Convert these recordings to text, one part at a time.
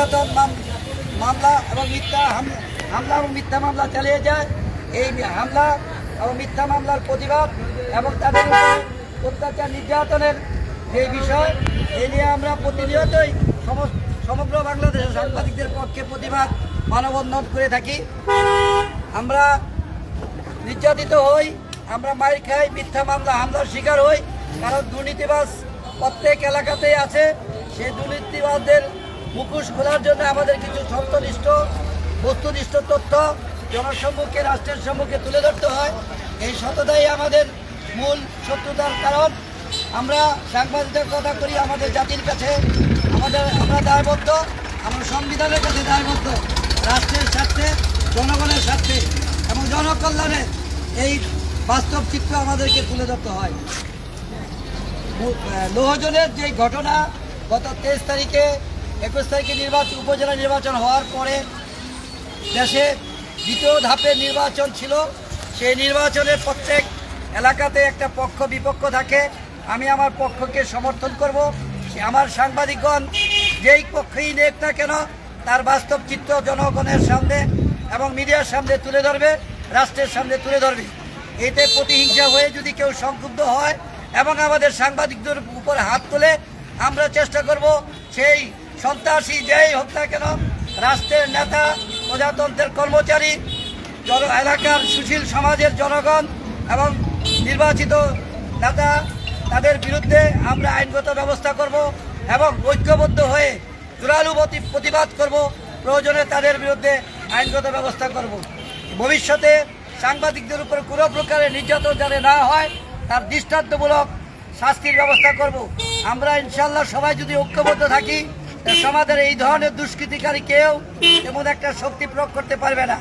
নির্যাতন, মাম- মামলা এবং মিথ্যা হাম- হামলা এবং মিথ্যা মামলা চালিয়ে যায়। এই হামলা এবং মিথ্যা মামলার প্রতিবাদ এবং তাদের অত্যাচার নির্যাতনের যে বিষয় এই নিয়ে আমরা প্রতিনিয়তই সমগ্র বাংলাদেশের সাংবাদিকদের পক্ষে প্রতিবাদ, মানববন্ধন করে থাকি। আমরা নির্যাতিত হই, আমরা মার খাই, মিথ্যা মামলা, হামলার শিকার হই। কারণ দুর্নীতিবাজ প্রত্যেক এলাকাতেই আছে। সেই দুর্নীতিবাজদের মুখোশ খোলার জন্য আমাদের কিছু সত্যনিষ্ঠ বস্তুনিষ্ঠ তথ্য জনসম্মুখে, রাষ্ট্রের সম্মুখে তুলে ধরতে হয়। এই সততাই আমাদের মূল শত্রুতার কারণ। আমরা সাংবাদিকতা করি, আমাদের জাতির কাছে আমাদের, আমরা দায়বদ্ধ, আমরা সংবিধানের কাছে দায়বদ্ধ, রাষ্ট্রের স্বার্থে, জনগণের স্বার্থে এবং জনকল্যাণে এই বাস্তব চিত্র আমাদেরকে তুলে ধরতে হয়। লোহজনের যে ঘটনা, গত তেইশ তারিখে একুশ তারিখে নির্বাচন, উপজেলা নির্বাচন হওয়ার পরে দেশে দ্বিতীয় ধাপের নির্বাচন ছিল। সেই নির্বাচনের প্রত্যেক এলাকাতে একটা পক্ষ, বিপক্ষ থাকে। আমি আমার পক্ষকে সমর্থন করব। আমার সাংবাদিকগণ যেই পক্ষেই নেক না কেন, তার বাস্তব চিত্র জনগণের সামনে এবং মিডিয়ার সামনে তুলে ধরবে, রাষ্ট্রের সামনে তুলে ধরবে। এতে প্রতিহিংসা হয়ে যদি কেউ সংক্ষুব্ধ হয় এবং আমাদের সাংবাদিকদের উপর হাত তোলে, আমরা চেষ্টা করব সেই সন্ত্রাসী যেই হোক না কেন, রাষ্ট্রের নেতা, প্রজাতন্ত্রের কর্মচারী, জন, এলাকার সুশীল সমাজের জনগণ এবং নির্বাচিত নেতা, তাদের বিরুদ্ধে আমরা আইনগত ব্যবস্থা করব এবং ঐক্যবদ্ধ হয়ে জোরালু প্রতিবাদ করব। প্রয়োজনে তাদের বিরুদ্ধে আইনগত ব্যবস্থা করব। ভবিষ্যতে সাংবাদিকদের উপর কোনো প্রকারের নির্যাতন যাতে না হয়, তার দৃষ্টান্তমূলক শাস্তির ব্যবস্থা করব। আমরা ইনশাল্লাহ সবাই যদি ঐক্যবদ্ধ থাকি সমাজের এই ধরনের দুষ্কৃতিকারী কেউ এমন একটা শক্তি প্রয়োগ করতে পারবে না।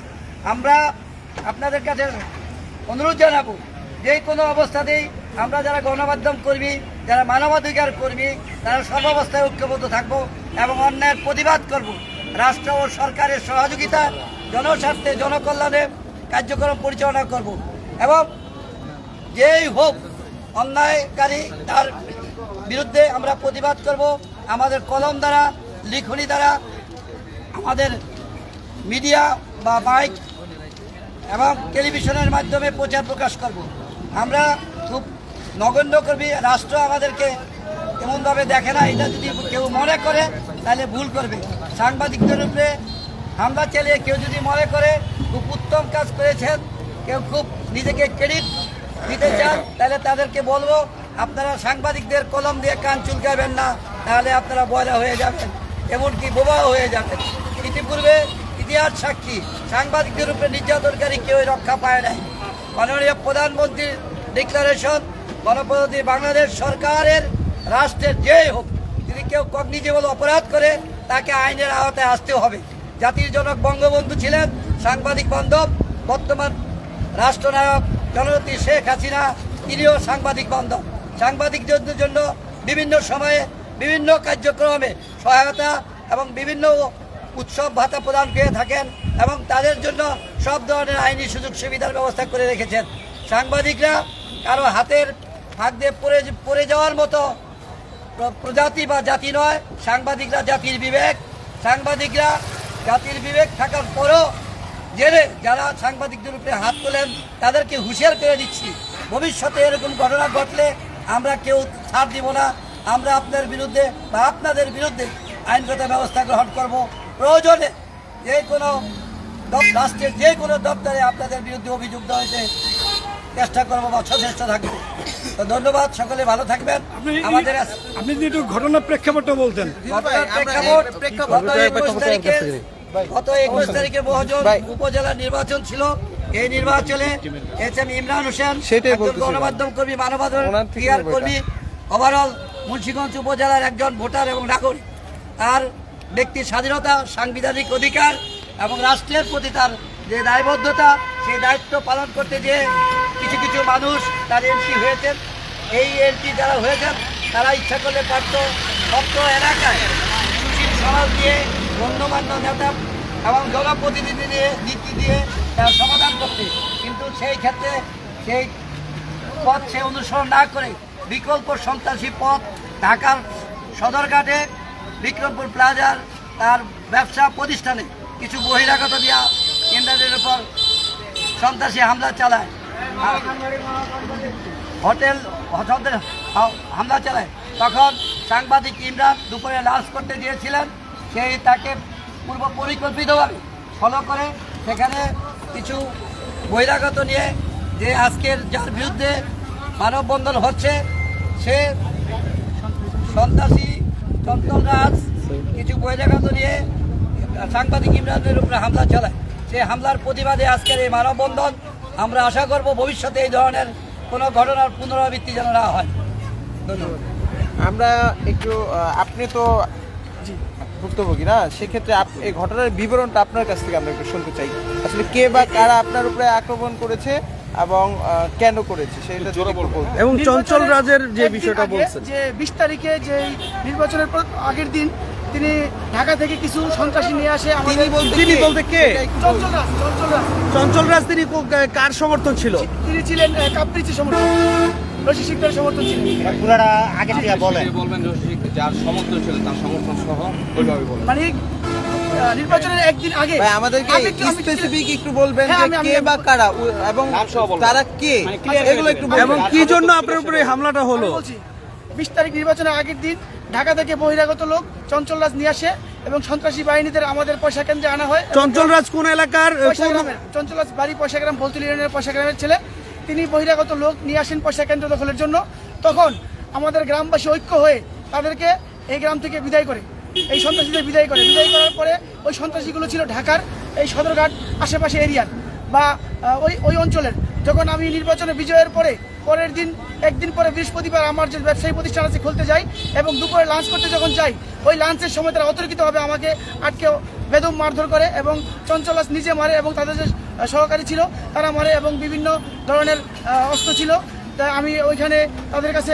আমরা আপনাদের কাছে অনুরোধ জানাব, যে কোনো অবস্থাতেই আমরা যারা গণমাধ্যম কর্মী, যারা মানবাধিকার কর্মী, তারা সর্বাবস্থায় ঐক্যবদ্ধ থাকব এবং অন্যায়ের প্রতিবাদ করব। রাষ্ট্র ও সরকারের সহযোগিতা, জনস্বার্থে, জনকল্যাণে কার্যক্রম পরিচালনা করব এবং যেই হোক অন্যায়কারী তার বিরুদ্ধে আমরা প্রতিবাদ করব। আমাদের কলম দ্বারা, লিখনি দ্বারা আমাদের মিডিয়া বা বাইক এবং টেলিভিশনের মাধ্যমে প্রচার প্রকাশ করব। আমরা খুব নগণ্য করবি রাষ্ট্র আমাদেরকে এমনভাবে দেখে না, এটা যদি কেউ মনে করে, তাহলে ভুল করবে। সাংবাদিকদের উপরে হামলা চালিয়ে কেউ যদি মনে করে, খুব উত্তম কাজ করেছেন, কেউ খুব নিজেকে ক্রেডিট দিতে চান, তাহলে তাদেরকে বলব আপনারা সাংবাদিকদের কলম দিয়ে কান চুলকাবেন না তাহলে আপনারা বয়রা হয়ে যাবেন, এমনকি বোবাও হয়ে যাবেন। ইতিপূর্বে ইতিহাস সাক্ষী, সাংবাদিকদের উপরে নির্যাতনকারী কেউ রক্ষা পায় নাই। মাননীয় প্রধানমন্ত্রীর ডিক্লারেশন, গণপ্রজাতন্ত্রী বাংলাদেশ সরকারের রাষ্ট্রের যেই হোক, যদি কেউ কগনিজেবল অপরাধ করে, তাকে আইনের আওতায় আসতে হবে। জাতির জনক বঙ্গবন্ধু ছিলেন সাংবাদিক বান্ধব, বর্তমান রাষ্ট্রনায়ক জননেত্রী শেখ হাসিনা, তিনিও সাংবাদিক বান্ধব। সাংবাদিকদের জন্য বিভিন্ন সময়ে বিভিন্ন কার্যক্রমে সহায়তা এবং বিভিন্ন উৎসব ভাতা প্রদান করে থাকেন এবং তাদের জন্য সব ধরনের আইনি সুযোগ সুবিধার ব্যবস্থা করে রেখেছেন। সাংবাদিকরা কারও হাতের ফাঁক দিয়ে পড়ে পড়ে যাওয়ার মতো প্রজাতি বা জাতি নয়, সাংবাদিকরা জাতির বিবেক। সাংবাদিকরা জাতির বিবেক থাকার পরও জেনে যারা সাংবাদিকদের উপরে হাত তোলেন, তাদেরকে হুঁশিয়ার করে দিচ্ছি, ভবিষ্যতে এরকম ঘটনা ঘটলে আমরা কেউ ছাড় দিব না। আমরা আপনার বিরুদ্ধে বা আপনাদের বিরুদ্ধে আইনগত ব্যবস্থা গ্রহণ করব। প্রয়োজনে যে কোনো রাষ্ট্রের যে কোনো দপ্তরে আপনাদের বিরুদ্ধে অভিযোগ হয়েছে চেষ্টা করব বা সচেষ্ট থাকব তো ধন্যবাদ সকলে ভালো থাকবেন। আপনি আমাদের আপনি যদি একটু ঘটনার প্রেক্ষাপটটা বলতেন। প্রেক্ষাপট গত একুশ তারিখে গত একুশ তারিখে মহাজন উপজেলা নির্বাচন ছিল। এই নির্বাচনে এস এম ইমরান হোসেন গণমাধ্যম কর্মী মানবাধিকার ক্রিয়ার কর্মী ওভারঅল মুন্সীগঞ্জ উপজেলার একজন ভোটার এবং নাগরিক। তার ব্যক্তির স্বাধীনতা সাংবিধানিক অধিকার এবং রাষ্ট্রের প্রতি তার যে দায়বদ্ধতা সেই দায়িত্ব পালন করতে যে কিছু কিছু মানুষ তার এমপি হয়েছেন এই এমপি যারা হয়েছেন তারা ইচ্ছা করলে পারত সত্য এলাকায় সুশীল সমাজ দিয়ে গণ্যমান্য নেতা এবং জনপ্রতিনিধি দিয়ে নীতি দিয়ে তার সমাধান করতে। কিন্তু সেই ক্ষেত্রে সেই পথ সে অনুসরণ না করে বিকল্প সন্ত্রাসী পথ ঢাকার সদরঘাটে, বিক্রমপুর প্লাজার তার ব্যবসা প্রতিষ্ঠানে কিছু বহিরাগত দিয়া কেন্দ্রের উপর সন্ত্রাসী হামলা চালায়। হোটেল হোটেল হামলা চালায়। তখন সাংবাদিক ইমরান দুপুরে লাঞ্চ করতে গিয়েছিলেন। সেই তাকে পূর্ব পরিকল্পিতভাবে ফলো করে সেখানে কিছু বহিরাগত নিয়ে যে আজকের যার বিরুদ্ধে মানববন্ধন হচ্ছে সে সন্ত্রাসী চঞ্চল রাজ কিছু বহিরাগত নিয়ে সাংবাদিক ইমরানের উপরে হামলা চালায়। সেই হামলার প্রতিবাদে আজকের এই মানববন্ধন আমরা আশা করব ভবিষ্যতে এই ধরনের কোনো ঘটনার পুনরাবৃত্তি যেন না হয়। ধন্যবাদ। আমরা একটু আপনি তো ভুক্তভোগী না সেক্ষেত্রে এই ঘটনার বিবরণটা আপনার কাছ থেকে আমরা একটু শুনতে চাই আসলে কে বা কারা আপনার উপরে আক্রমণ করেছে এবং কেন করেছে সেটা একটু বলতেন। এবং চঞ্চল রাজের যে বিষয়টা বলছেন যে বিশ তারিখে যে নির্বাচনের পর- আগের দিন তিনি ঢাকা থেকে কিছু সন্ত্রাসী নিয়ে আসে তিনি বলতে তিনি বলতে কে? চঞ্চল রাজ, চঞ্চল রাজ। চঞ্চল রাজ তিনি কার সমর্থন ছিল তিনি ছিলেন কাপ্রিচি সমর্থক রশি সমর্থক ছিলেন পুরাটা আগে থেকে বলেন। বলবেন যার সমর্থন ছিল তার সমর্থন সহ ওইভাবে বলবেন। মানে নির্বাচনের একদিন আগে ভাই আমাদেরকে স্পেসিফিক একটু বলবেন হ্যাঁ, যে কে বা কারা এবং। তারা কে? মানে এগুলো একটু। এবং কি জন্য আপনার উপরে হামলাটা হলো? বিশ তারিখ নির্বাচনের আগের দিন ঢাকা থেকে বহিরাগত লোক চঞ্চল রাজ নিয়ে আসে এবং সন্ত্রাসী বাহিনীদের আমাদের পয়সা কেন্দ্রে আনা হয়। চঞ্চল রাজ কোন এলাকার চঞ্চল রাজ বাড়ি পয়সা গ্রাম বলতুল ইউনিয়নের পয়সা গ্রামের ছেলে। তিনি বহিরাগত লোক নিয়ে আসেন পয়সা কেন্দ্র দখলের জন্য, তখন আমাদের গ্রামবাসী ঐক্য হয়ে তাদেরকে এই গ্রাম থেকে বিদায় করে, এই সন্ত্রাসীদের বিদায় করে। বিদায় করার পরে ওই সন্ত্রাসীগুলো ছিল ঢাকার এই সদরঘাট আশেপাশে এরিয়ার বা ওই ওই অঞ্চলের। যখন আমি নির্বাচনে বিজয়ের পরে, পরের দিন, একদিন পরে বৃহস্পতিবার আমার যে ব্যবসায়ী প্রতিষ্ঠান আছে খুলতে যাই এবং দুপুরে লাঞ্চ করতে যখন যাই, ওই লাঞ্চের সময় তারা অতর্কিতভাবে আমাকে আটকে বেদম মারধর করে এবং চঞ্চলাস নিজে মারে এবং তাদের যে সহকারী ছিল, তারা মারে এবং বিভিন্ন ধরনের অস্ত্র ছিল। তাই আমি ওইখানে তাদের কাছে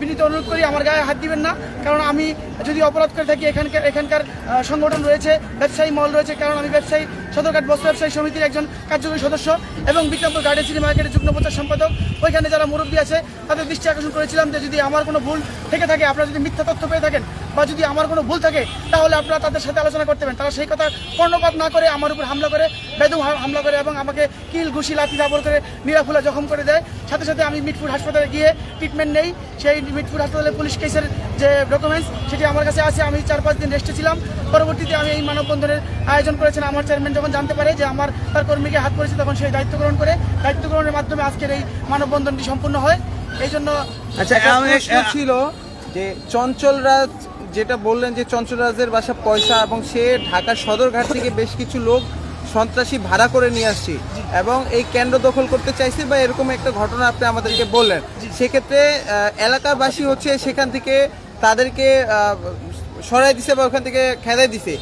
বিনীত অনুরোধ করি, আমার গায়ে হাত দিবেন না। কারণ আমি যদি অপরাধ করে থাকি, এখানকার এখানকার সংগঠন রয়েছে, ব্যবসায়ী মল রয়েছে, কারণ আমি ব্যবসায়ী, সদরঘাট বস্ত্র ব্যবসায়ী সমিতির একজন কার্যকরী সদস্য এবং বিক্রমপুর গার্ডেন সিটি মার্কেটের যুগ্ম প্রচার সম্পাদক। ওইখানে যারা মুরব্বী আছে, তাদের দৃষ্টি আকর্ষণ করেছিলাম যে যদি আমার কোনো ভুল থেকে থাকে, আপনারা যদি মিথ্যা তথ্য পেয়ে থাকেন বা যদি আমার কোনো ভুল থাকে তাহলে আপনারা তাদের সাথে আলোচনা করতে পারেন। তারা সেই কথা কর্ণপাত না করে আমার উপর হামলা করে বেদম হামলা করে এবং আমাকে কিল ঘুষি লাঠি দাবর করে নিরাফুলা জখম করে দেয়। সাথে সাথে আমি মিটফুড হাসপাতালে গিয়ে ট্রিটমেন্ট নেই। সেই মিটফুড হাসপাতালে পুলিশ কেসের যে ডকুমেন্টস সেটি আমার কাছে আছে। আমি চার পাঁচ দিন রেস্টে ছিলাম। পরবর্তীতে আমি এই মানববন্ধনের আয়োজন করেছেন। আমার চেয়ারম্যান যখন জানতে পারে যে আমার তার কর্মীকে হাত করেছে তখন সেই দায়িত্ব গ্রহণ করে। দায়িত্ব গ্রহণের মাধ্যমে আজকের এই মানববন্ধনটি সম্পূর্ণ হয়। এই জন্য আচ্ছা ছিল যে চঞ্চল রাজ যেটা বললেন যে চঞ্চল রাজের বাসা পয়সা এবং সে ঢাকার সদরঘাট থেকে বেশ কিছু লোক সন্ত্রাসী ভাড়া করে নিয়ে আসছে। এবং এই কেন্দ্র দখল করতে চাইছে বা এরকম একটা ঘটনা আপনি আমাদেরকে বললেন। সেক্ষেত্রে এলাকাবাসী হচ্ছে সেখান থেকে তাদেরকে সরাই দিছে বা ওখান থেকে খেদাই দিছে।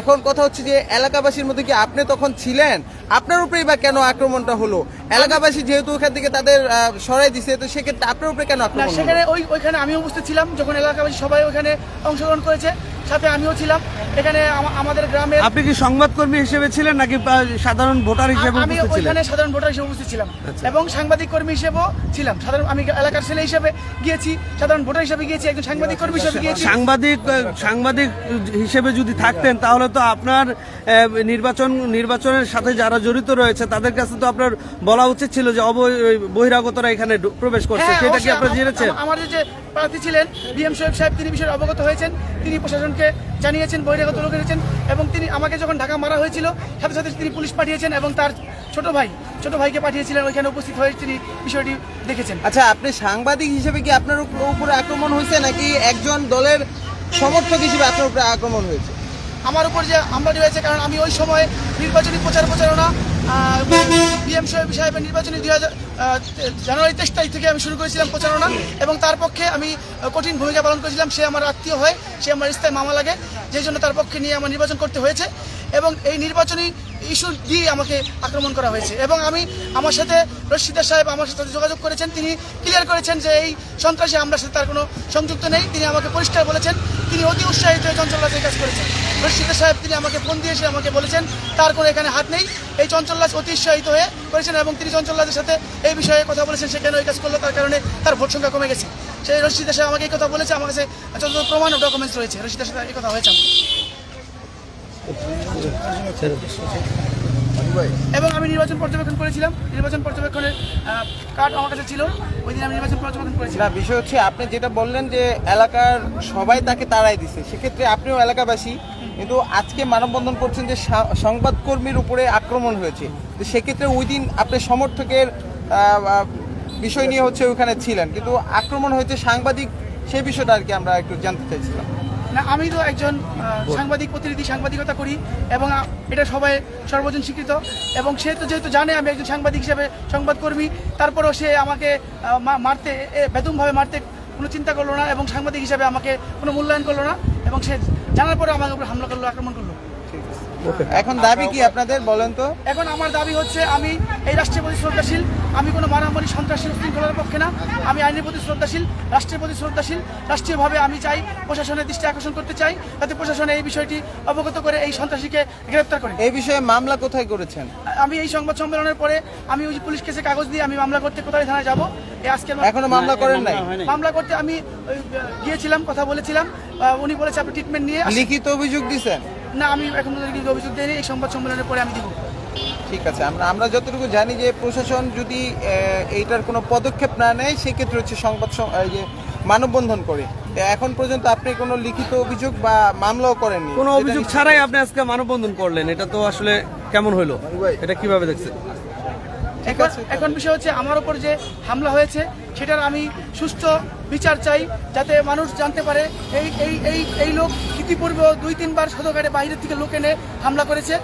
এখন কথা হচ্ছে যে এলাকাবাসীর মধ্যে কি আপনি তখন ছিলেন? আপনার উপরেই বা কেন আক্রমণটা হলো? এলাকাবাসী যেহেতু ওখান থেকে তাদের সরাই দিছে তো সেক্ষেত্রে আপনার উপরে কেন না আক্রমণ সেখানে ওই ওইখানে আমি উপস্থিত ছিলাম যখন এলাকাবাসী সবাই ওখানে অংশগ্রহণ করেছে সাথে আমিও ছিলাম। এখানে আমাদের গ্রামে আপনি কি সংবাদকর্মী হিসেবে ছিলেন নাকি সাধারণ ভোটার হিসেবে আমি ওইখানে সাধারণ ভোটার হিসেবে উপস্থিত ছিলাম এবং সাংবাদিক কর্মী হিসেবেও ছিলাম। সাধারণ আমি এলাকার ছেলে হিসেবে গিয়েছি সাধারণ ভোটার হিসেবে গিয়েছি একজন সাংবাদিক কর্মী হিসেবে গিয়েছি। সাংবাদিক সাংবাদিক হিসেবে যদি থাকতেন তাহলে তো আপনার নির্বাচন নির্বাচনের সাথে যারা জড়িত রয়েছে তাদের কাছে তো আপনার বলা উচিত ছিল যে অব বহিরাগতরা এখানে প্রবেশ করছে। হ্যাঁ, সেটা কি আপনারা জেনেছেন? আম- আমার যে প্রার্থী ছিলেন ডিএম সাহেব সাহেব তিনি বিষয়ে অবগত হয়েছেন তিনি প্রশাসনকে জানিয়েছেন বহিরাগত লোক এনেছেন এবং তিনি আমাকে যখন ঢাকা মারা হয়েছিল সাথে সাথে তিনি পুলিশ পাঠিয়েছেন এবং তার ছোট ভাই ছোট ভাইকে পাঠিয়েছিলেন ওইখানে উপস্থিত হয়ে তিনি বিষয়টি দেখেছেন। আচ্ছা আপনি সাংবাদিক হিসেবে কি আপনার উপ- উপরে আক্রমণ হয়েছে নাকি একজন দলের সমর্থক হিসেবে আপনার উপরে আক্রমণ হয়েছে? আমার উপর যে হামলাটি হয়েছে কারণ আমি ওই সময় নির্বাচনী প্রচার প্রচারণা বিএম সাহেব সাহেবের নির্বাচনী দুই হাজার জানুয়ারি তেইশ তারিখ থেকে আমি শুরু করেছিলাম প্রচারণা, এবং তার পক্ষে আমি কঠিন ভূমিকা পালন করেছিলাম। সে আমার আত্মীয় হয়, সে আমার স্থায়ী মামা লাগে যেই জন্য তার পক্ষে নিয়ে আমার নির্বাচন করতে হয়েছে, এবং এই নির্বাচনী ইস্যু দিয়ে আমাকে আক্রমণ করা হয়েছে। এবং আমি আমার সাথে রশিদার সাহেব আমার সাথে যোগাযোগ করেছেন, তিনি ক্লিয়ার করেছেন যে এই সন্ত্রাসী হামলার সাথে তার কোনো সংযুক্ত নেই। তিনি আমাকে পরিষ্কার বলেছেন, তিনি অতি উৎসাহিত হয়ে চঞ্চল রাজের কাজ করেছেন। রশিদা সাহেব, তিনি আমাকে ফোন দিয়ে আমাকে বলেছেন, তার কোনো এখানে হাত নেই। এই চঞ্চল রাজ অতি উৎসাহিত হয়ে করেছেন এবং তিনি চঞ্চল রাজের সাথে এই বিষয়ে কথা বলেছেন, সে কেন এই কাজ করল, তার কারণে তার ভোট সংখ্যা কমে গেছে। সেই রশিদা সাহেব আমাকে এই কথা বলেছে, আমার কাছে যত প্রমাণ ও ডকুমেন্টস রয়েছে রশিদার সাথে এই কথা হয়েছে এবং আমি নির্বাচন পর্যবেক্ষণ করেছিলাম, নির্বাচন পর্যবেক্ষণের কার্ড আমার কাছে ছিল, ওই দিন আমি নির্বাচন পর্যবেক্ষণ করেছিলাম। না, বিষয় হচ্ছে আপনি যেটা বললেন যে এলাকার সবাই তাকে তাড়াই দিছে, সেক্ষেত্রে আপনিও এলাকাবাসী কিন্তু আজকে মানববন্ধন করছেন যে সংবাদকর্মীর উপরে আক্রমণ হয়েছে। তো সেক্ষেত্রে ওই দিন আপনি সমর্থকের বিষয় নিয়ে হচ্ছে ওখানে ছিলেন। কিন্তু আক্রমণ হয়েছে সাংবাদিক সেই বিষয়টা আর কি আমরা একটু জানতে চাইছিলাম। না, আমি তো একজন সাংবাদিক প্রতিনিধি, সাংবাদিকতা করি এবং এটা সবাই সর্বজন স্বীকৃত এবং সে তো যেহেতু জানে আমি একজন সাংবাদিক হিসেবে সংবাদকর্মী, তারপরেও সে আমাকে মারতে বেদমভাবে মারতে কোনো চিন্তা করল না এবং সাংবাদিক হিসাবে আমাকে কোনো মূল্যায়ন করল না এবং সে জানার পরে আমার উপর হামলা করল, আক্রমণ করল। এখন দাবি কি আপনাদের বলেন তো? এখন আমার দাবি হচ্ছে আমি এই রাষ্ট্রের প্রতি শ্রদ্ধাশীল আমি কোনো মারামারি সন্ত্রাসী উশৃঙ্খলার পক্ষে না। আমি আইনের প্রতি শ্রদ্ধাশীল রাষ্ট্রের প্রতি শ্রদ্ধাশীল। রাষ্ট্রীয়ভাবে আমি চাই প্রশাসনের দৃষ্টি আকর্ষণ করতে চাই যাতে প্রশাসন এই বিষয়টি অবগত করে এই সন্ত্রাসীকে গ্রেপ্তার করে। এই বিষয়ে মামলা কোথায় করেছেন? আমি এই সংবাদ সম্মেলনের পরে আমি ওই পুলিশ কেসে কাগজ দিয়ে আমি মামলা করতে কোথায় থানায় যাব? এই আজকে এখনও মামলা করেন নাই? মামলা করতে আমি গিয়েছিলাম কথা বলেছিলাম। উনি বলেছে আপনি ট্রিটমেন্ট নিয়ে লিখিত অভিযোগ দিছেন? না আমি এখন পর্যন্ত অভিযোগ দিইনি এই সংবাদ সম্মেলনের পরে আমি দিব। ঠিক আছে আমরা আমরা যতটুকু জানি যে প্রশাসন যদি এইটার কোনো পদক্ষেপ না নেয় সেক্ষেত্রে হচ্ছে সংবাদ এই যে মানববন্ধন করে। এখন পর্যন্ত আপনি কোনো লিখিত অভিযোগ বা মামলাও করেননি? কোনো অভিযোগ ছাড়াই আপনি আজকে মানববন্ধন করলেন এটা তো আসলে কেমন হলো? এটা কীভাবে দেখছেন? এখন এখন বিষয় হচ্ছে আমার উপর যে হামলা হয়েছে সেটার আমি সুষ্ঠু বিচার চাই যাতে মানুষ জানতে পারে এই এই এই এই লোক ইতিপূর্বে দুই, তিনবার সদরঘাটে বাইরের থেকে লোক এনে হামলা করেছে।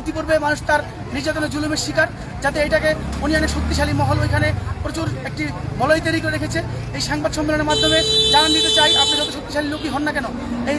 ইতিপূর্বে মানুষ তার নির্যাতনের জুলুমের শিকার, যাতে এটাকে উনি অনেক শক্তিশালী মহল ওইখানে প্রচুর একটি বলয় তৈরি করে রেখেছে। এই সংবাদ সম্মেলনের মাধ্যমে জানান দিতে চাই, আপনি যত শক্তিশালী লোকই হন না কেন, এই